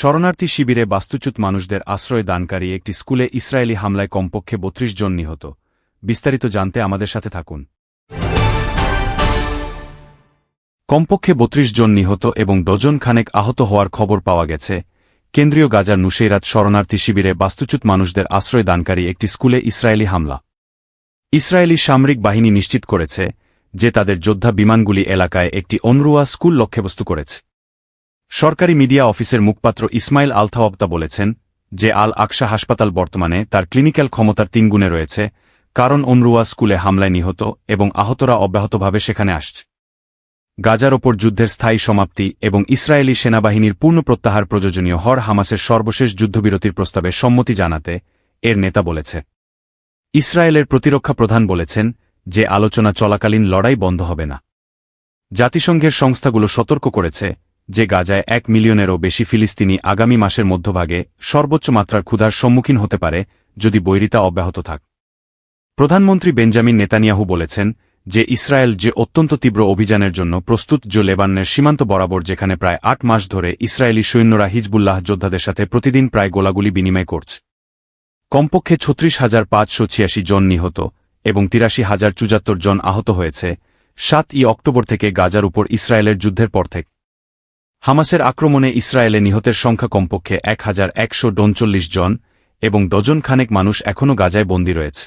শরণার্থী শিবিরে বাস্তুচ্যুত মানুষদের আশ্রয় দানকারী একটি স্কুলে ইসরায়েলি হামলায় কমপক্ষে বত্রিশ জন নিহত। বিস্তারিত জানতে আমাদের সাথে থাকুন। কমপক্ষে বত্রিশ জন নিহত এবং ডজন খানেক আহত হওয়ার খবর পাওয়া গেছে। কেন্দ্রীয় গাজার নুসেইরাত শরণার্থী শিবিরে বাস্তুচ্যুত মানুষদের আশ্রয় দানকারী একটি স্কুলে ইসরায়েলি হামলা। ইসরায়েলি সামরিক বাহিনী নিশ্চিত করেছে যে তাদের যোদ্ধা বিমানগুলি এলাকায় একটি অনরুয়া স্কুল লক্ষ্যবস্তু করেছে। সরকারি মিডিয়া অফিসের মুখপাত্র ইসমাইল আলথাওয়াবতা বলেছেন যে আল আকশা হাসপাতাল বর্তমানে তার ক্লিনিক্যাল ক্ষমতার তিনগুণে রয়েছে, কারণ অনরুয়া স্কুলে হামলায় নিহত এবং আহতরা অব্যাহতভাবে সেখানে আসছে। গাজার ওপর যুদ্ধের স্থায়ী সমাপ্তি এবং ইসরায়েলি সেনাবাহিনীর পূর্ণ প্রত্যাহার প্রয়োজনীয় হর হামাসের সর্বশেষ যুদ্ধবিরতির প্রস্তাবে সম্মতি জানাতে এর নেতা বলেছে। ইসরায়েলের প্রতিরক্ষা প্রধান বলেছেন যে আলোচনা চলাকালীন লড়াই বন্ধ হবে না। জাতিসংঘের সংস্থাগুলো সতর্ক করেছে যে গাজায় এক মিলিয়নেরও বেশি ফিলিস্তিনি আগামী মাসের মধ্যভাগে সর্বোচ্চ মাত্রার ক্ষুধার সম্মুখীন হতে পারে যদি বৈরিতা অব্যাহত থাক। প্রধানমন্ত্রী বেঞ্জামিন নেতানিয়াহু বলেছেন যে ইসরায়েল যে অত্যন্ত তীব্র অভিযানের জন্য প্রস্তুত জো লেবাননের সীমান্ত বরাবর যেখানে প্রায় আট মাস ধরে ইসরায়েলি সৈন্যরা হিজবুল্লাহ যোদ্ধাদের সাথে প্রতিদিন প্রায় গোলাগুলি বিনিময় করছে। কমপক্ষে ছত্রিশ হাজার পাঁচশো ছিয়াশি জন নিহত এবং তিরাশি হাজার চুজাত্তর জন আহত হয়েছে, সাত ই অক্টোবর থেকে গাজার উপর ইসরায়েলের যুদ্ধের পর থেকে। হামাসের আক্রমণে ইসরায়েলে নিহতের সংখ্যা কমপক্ষে এক হাজার একশো জন এবং ডজন খানেক মানুষ এখনও গাজায় বন্দী রয়েছে।